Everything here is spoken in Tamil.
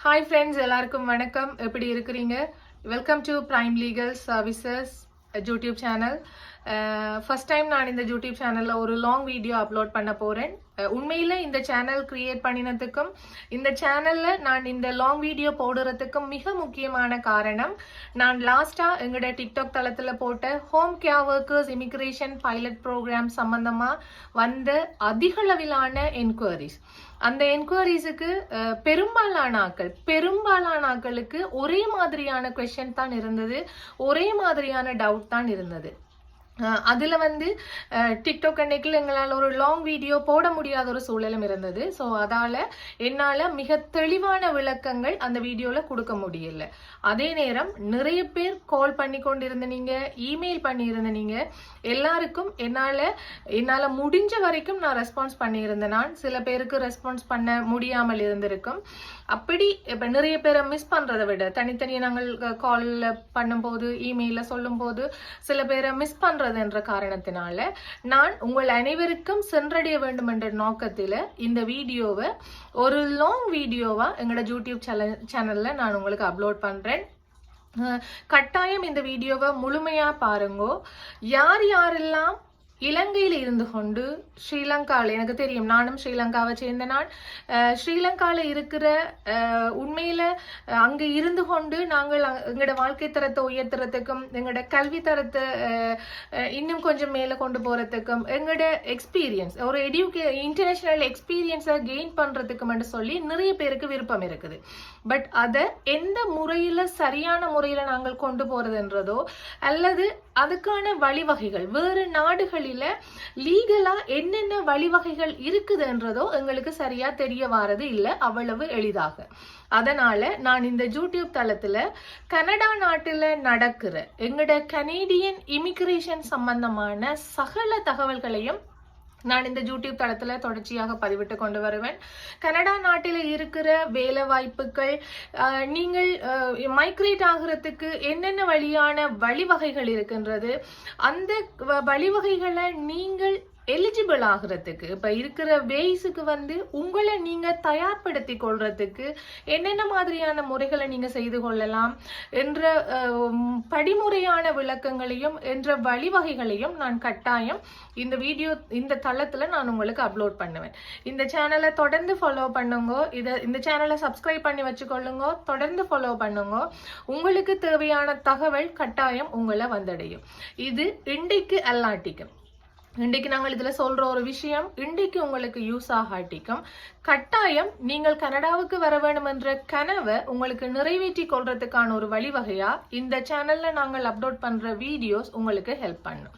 ஹாய் ஃப்ரெண்ட்ஸ் எல்லாருக்கும் வணக்கம். எப்படி இருக்கிறீங்க? Welcome to prime legal services YouTube channel Uh, first time நான் இந்த யூடியூப் சேனலில் ஒரு லாங் வீடியோ அப்லோட் பண்ண போகிறேன் uh, உண்மையில் இந்த சேனல் கிரியேட் பண்ணினதுக்கும் இந்த சேனலில் நான் இந்த லாங் வீடியோ போடுறதுக்கும் மிக முக்கியமான காரணம் நான் லாஸ்ட்டாக எங்களோட டிக்டாக் தளத்தில் போட்ட home care workers immigration pilot program சம்மந்தமாக வந்த அதிகளவிலான என்கொயரிஸ் அந்த என்கொயரிஸுக்கு uh, பெரும்பாலான ஆக்கள் பெரும்பாலான ஆக்களுக்கு ஒரே மாதிரியான கொஷின் தான் இருந்தது ஒரே மாதிரியான டவுட் தான் இருந்தது. அதில் வந்து டிக்டாக் அன்னைக்கு எங்களால் ஒரு லாங் வீடியோ போட முடியாத ஒரு சூழலும் இருந்தது. ஸோ அதால் என்னால் மிக தெளிவான விளக்கங்கள் அந்த வீடியோவில் கொடுக்க முடியல. அதே நேரம் நிறைய பேர் கால் பண்ணி கொண்டிருந்த நீங்க இமெயில் பண்ணியிருந்தனீங்க எல்லாருக்கும் என்னால் என்னால் முடிஞ்ச வரைக்கும் நான் ரெஸ்பான்ஸ் பண்ணியிருந்தேன் நான் சில பேருக்கு ரெஸ்பான்ஸ் பண்ண முடியாமல் இருந்திருக்கும். அப்படி இப்போ நிறைய பேரை மிஸ் பண்ணுறதை விட தனித்தனியாக நாங்கள் காலில் பண்ணும்போது இமெயிலில் சொல்லும்போது சில பேரை மிஸ் என்ற காரணத்தினால நான் உங்கள் அனைவருக்கும் சென்றடைய வேண்டும் என்ற நோக்கத்தில் இந்த வீடியோவை ஒரு லாங் வீடியோவா எங்களோட யூடியூப் சேனல்ல நான் உங்களுக்கு அப்லோட் பண்றேன். கட்டாயம் இந்த வீடியோவை முழுமையா பாருங்கோ. யார் யாரெல்லாம் இலங்கையில் இருந்து கொண்டு ஸ்ரீலங்காவில் எனக்கு தெரியும் நானும் ஸ்ரீலங்காவை சேர்ந்த நான் ஸ்ரீலங்காவில் இருக்கிற உண்மையில் அங்கே இருந்து கொண்டு நாங்கள் எங்களோட வாழ்க்கை தரத்தை உயர்த்துறதுக்கும் எங்களோட கல்வி தரத்தை இன்னும் கொஞ்சம் மேலே கொண்டு போகிறதுக்கும் எங்களோட எக்ஸ்பீரியன்ஸ் ஒரு எடியூகே இன்டர்நேஷ்னல் எக்ஸ்பீரியன்ஸை கெயின் பண்றதுக்கும்னு சொல்லி நிறைய பேருக்கு விருப்பம் இருக்குது. பட் அதை எந்த முறையில் சரியான முறையில் நாங்கள் கொண்டு போகிறதுன்றதோ அல்லது அதுக்கான வழிவகைகள் வேறு நாடுகளில் லீகலா என்னென்ன வழிவகைகள் இருக்குதுன்றதோ எங்களுக்கு சரியாக தெரிய வாரது இல்லை அவ்வளவு எளிதாக. அதனால நான் இந்த யூடியூப் தளத்தில் கனடா நாட்டில் நடக்கிற எங்களோட கனேடியன் இமிகிரேஷன் சம்பந்தமான சகல தகவல்களையும் நான் இந்த யூடியூப் தளத்தில் தொடர்ச்சியாக பதிவிட்டு கொண்டு வருவேன். கனடா நாட்டில் இருக்கிற வேலை வாய்ப்புகள் நீங்கள் மைக்ரேட் ஆகிறதுக்கு என்னென்ன வழியான வழிவகைகள் இருக்கின்றது? அந்த வ- வழிவகைகளை நீங்கள் எலிஜிபிள் ஆகிறதுக்கு இப்போ இருக்கிற வேய்ஸுக்கு வந்து உங்களை நீங்கள் தயார்படுத்தி கொள்றதுக்கு என்னென்ன மாதிரியான முறைகளை நீங்கள் செய்து கொள்ளலாம் என்ற படிமுறையான விளக்கங்களையும் என்ற வழிவகைகளையும் நான் கட்டாயம் இந்த வீடியோ இந்த தளத்தில் நான் உங்களுக்கு அப்லோட் பண்ணுவேன். இந்த சேனலை தொடர்ந்து ஃபாலோ பண்ணுங்க இதை இந்த சேனலை சப்ஸ்கிரைப் பண்ணி வச்சுக்கொள்ளுங்க தொடர்ந்து ஃபாலோ பண்ணுங்க உங்களுக்கு தேவையான தகவல் கட்டாயம் உங்களை வந்தடையும். இது இண்டிக்கு அல்லாட்டிக்கும். இன்றைக்கு நாங்கள் இதில் சொல்ற ஒரு விஷயம் இன்றைக்கு உங்களுக்கு யூஸ் ஆகாட்டிக்கும் கட்டாயம் நீங்கள் கனடாவுக்கு வர வேண்டும் என்ற கனவை உங்களுக்கு நிறைவேற்றி கொள்றதுக்கான ஒரு வழிவகையா இந்த சேனல்ல நாங்கள் அப்லோட் பண்ற வீடியோஸ் உங்களுக்கு ஹெல்ப் பண்ணும்.